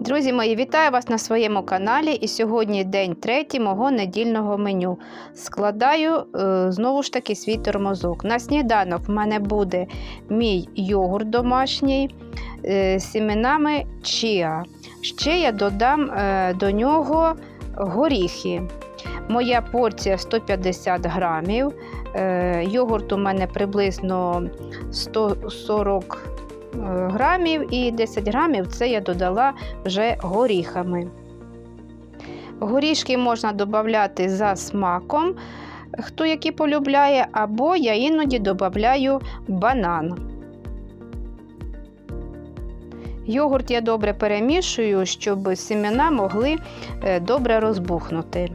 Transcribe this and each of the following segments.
Друзі мої, вітаю вас на своєму каналі. І сьогодні день третій мого недільного меню. Складаю е, знову ж таки свій тормозок. На сніданок в мене буде мій йогурт домашній е, з сіменами чіа. Ще я додам е, до нього горіхи. Моя порція 150 грамів. Йогурт у мене приблизно 140 е, грамів і 10 грамів це я додала вже горіхами. Горішки можна додати за смаком, хто який полюбляє, або я іноді додаю банан. Йогурт я добре перемішую, щоб семена могли е, добре розбухнути.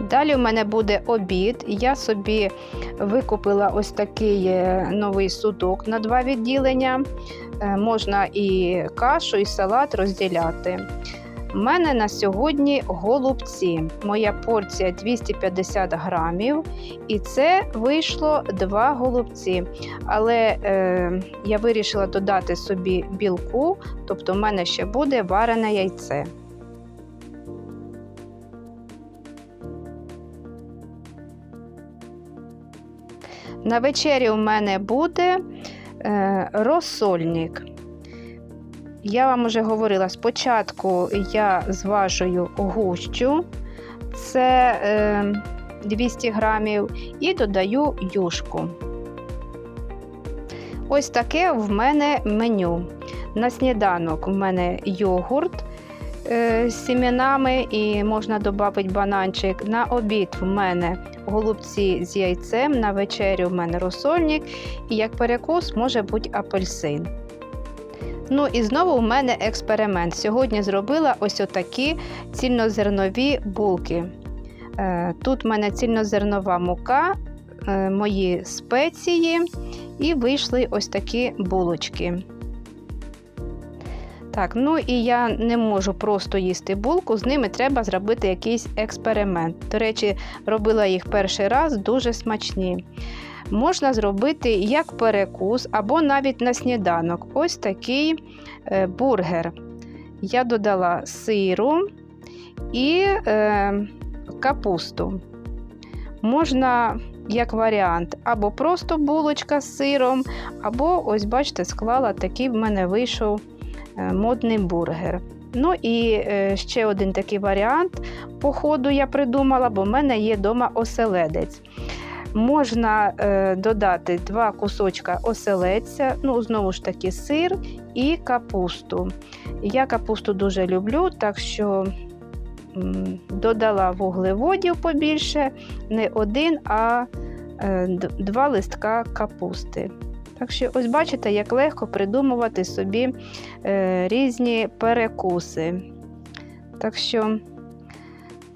Далі у мене буде обід. Я собі викупила ось такий е, новий судок на два відділення. Е, Можна і кашу, і салат розділяти. У мене на сьогодні голубці. Моя порція 250 грамів, і це вийшло два голубці. Але е, я вирішила додати собі білку, тобто в мене ще буде варене яйце. На вечері у мене буде е, розсольник. Я вам вже говорила, спочатку я зважую гущу, це е, 200 грамів, і додаю юшку. Ось таке в мене меню. На сніданок в мене йогурт е, з сім'янами і можна додати бананчик. На обід в мене голубці з яйцем, на вечерю в мене розсольник, і як перекус може бути апельсин. Ну і знову у мене експеримент. Сьогодні зробила ось отакі цільнозернові булки. Е, Тут в мене цільнозернова мука, е, мої спеції, і вийшли ось такі булочки. Так, ну і я не можу просто їсти булку, з ними треба зробити якийсь експеримент. До речі, робила їх перший раз, дуже смачні. Можна зробити як перекус, або навіть на сніданок. Ось такий е, бургер. Я додала сиру і е, капусту. Можна, як варіант, або просто булочка з сиром, або, ось, бачите, склала такий в мене вийшов модний бургер. Ну і е, ще один такий варіант по ходу я придумала, бо в мене є вдома оселедець. Можна е, додати два кусочка оселедця, ну, знову ж таки, сир і капусту. Я капусту дуже люблю, так що додала вуглеводів побільше, не один, а е, два листка капусти. Так що, ось бачите, як легко придумувати собі е, різні перекуси. Так що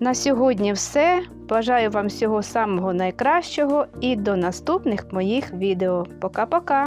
на сьогодні все. Бажаю вам всього самого найкращого і до наступних моїх відео. Пока-пока!